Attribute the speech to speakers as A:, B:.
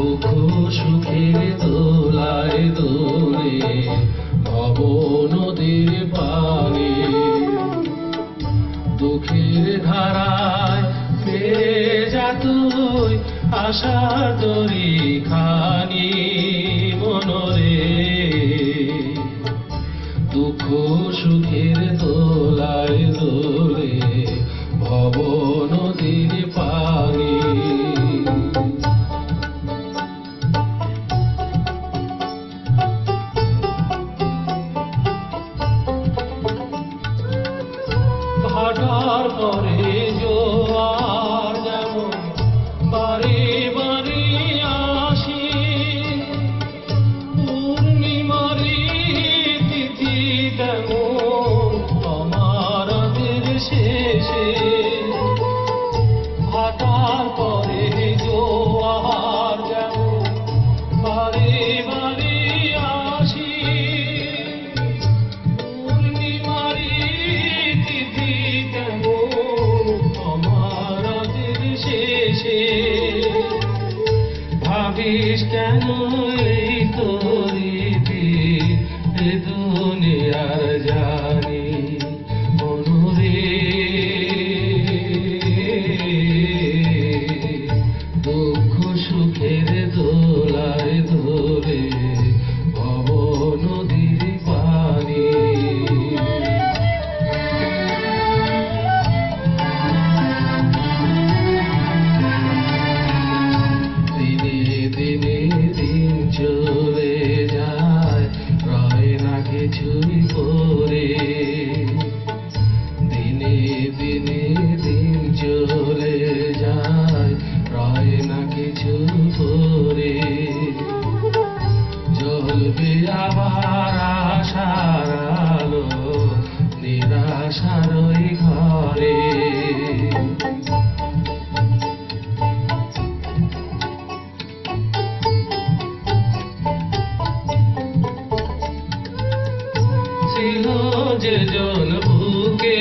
A: দুঃখ সুখের দোলায় দোলে ভব নদীর পানে। দুঃখের ধারায় পেয়ে যা তুই আশার তরি খানি মনরে পরে জোয়ার যেমন বারে বারে আসে। পূর্ণিমারি তিথি তেমন আমারদের শেষে শেষে ভাবিস কেন এই তরিতে দুনিয়ার জানি দিনে দিনে চলে যায় রয় না কিছুই করে দিনে দিনে দিন চলে যায় রয় না কিছু করে জ্বলবে আবার যে জন ভুকে